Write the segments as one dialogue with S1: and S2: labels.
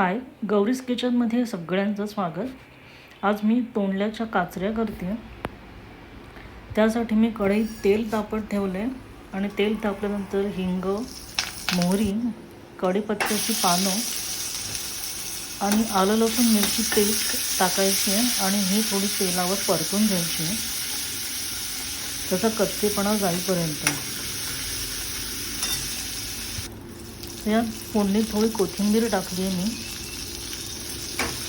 S1: हाय गौरीज किचनमध्ये सगळ्यांचं स्वागत. आज मी तोंडल्याच्या काचऱ्या करते त्यासाठी मी कढईत तेल तापत ठेवलं आहे आणि तेल तापल्यानंतर हिंग मोहरी कढीपत्त्याची पानं आणि आलं लसूण मिरची पेस्ट टाकायची आहे आणि ही थोडी तेलावर परतून घ्यायची आहे. त्याचा कच्चेपणा जाईपर्यंत. यात फोडणीत थोडी कोथिंबीर टाकली आहे मी.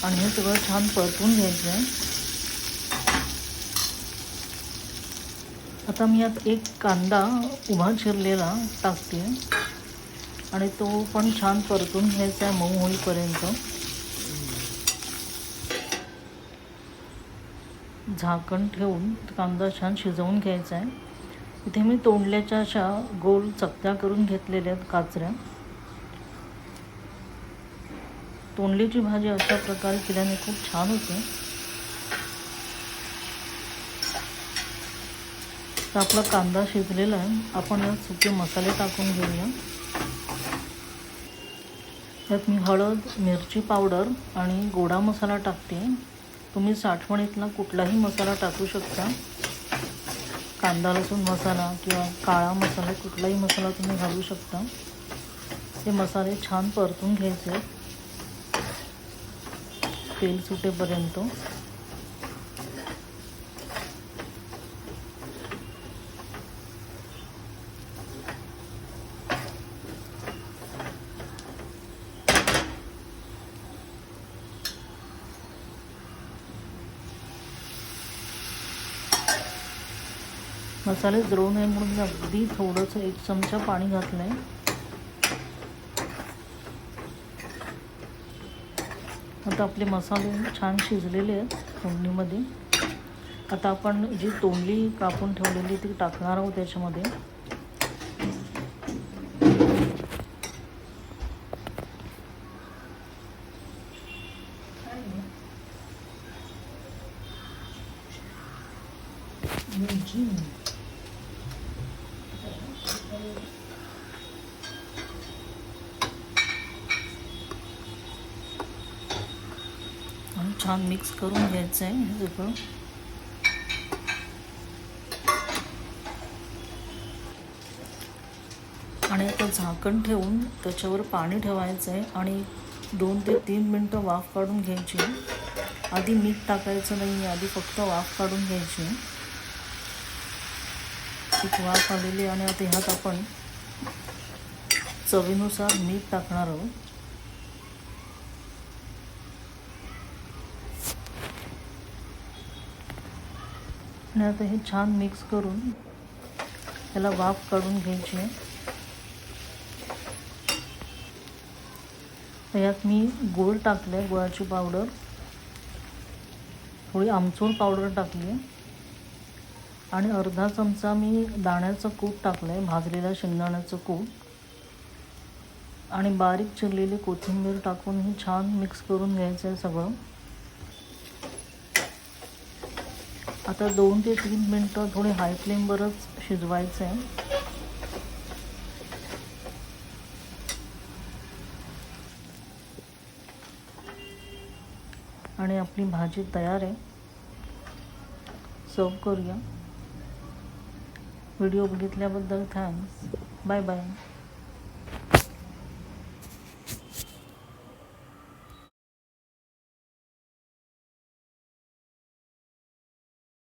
S1: आणि हे सगळं छान परतून घ्यायचं आहे. आता मी यात एक कांदा उभा चिरलेला टाकते. आणि तो पण छान परतून घ्यायचा आहे मऊ होईपर्यंत. झाकण ठेवून कांदा छान शिजवून घ्यायचा आहे. इथे मी तोंडल्याच्या अशा गोल चकत्या करून घेतलेल्या आहेत काचऱ्या. तोंडलीची भाजी अशा प्रकारे केल्याने खूप छान होते. तर आपला कांदा शिजलेला आहे. आपण यात सुके मसाले टाकून घेऊया. यात मी हळद मिरची पावडर आणि गोडा मसाला टाकते. तुम्ही साठवणीतला कुठलाही मसाला टाकू शकता. कांदा लसूण मसाला किंवा काळा मसाला कुठलाही मसाला तुम्ही घालू शकता. हे मसाले छान परतून घ्यायचे. तेल सुटेपर्यंत. मसाले जळू नये म्हणून मी अगदी थोडंसं एक चमचा पाणी घातलं आहे आता आपले मसाले छान शिजलेले आहेत फोडणीमध्ये. आता आपण जी तोंडली कापून ठेवलेली ती टाकणार आहोत त्याच्यामध्ये. आणि छान मिक्स करून घ्यायचं आहे हे सगळं. आणि आता झाकण ठेवून त्याच्यावर पाणी ठेवायचं आहे आणि दोन ते तीन मिनटं वाफ काढून घ्यायची. आधी मीठ टाकायचं नाही आधी फक्त वाफ काढून घ्यायची. एक वाफ आलेली आणि आता ह्यात आपण चवीनुसार मीठ टाकणार आहोत. आणि आता हे छान मिक्स करून त्याला वाफ काढून घ्यायची आहे. यात मी गोळ टाकलं आहे गुळाची पावडर थोडी आमचूर पावडर टाकली आहे आणि अर्धा चमचा मी दाण्याचं कूट टाकलं आहे भाजलेल्या शेंगदाण्याचं कूट. आणि बारीक चिरलेली कोथिंबीर टाकून हे छान मिक्स करून घ्यायचं आहे सगळं. आता दोन ते तीन मिनटं थोडे हाय फ्लेमवरच शिजवायचं आहे आणि आपली भाजी तयार आहे. सर्व करूया. व्हिडिओ बघितल्याबद्दल थँक्स बाय बाय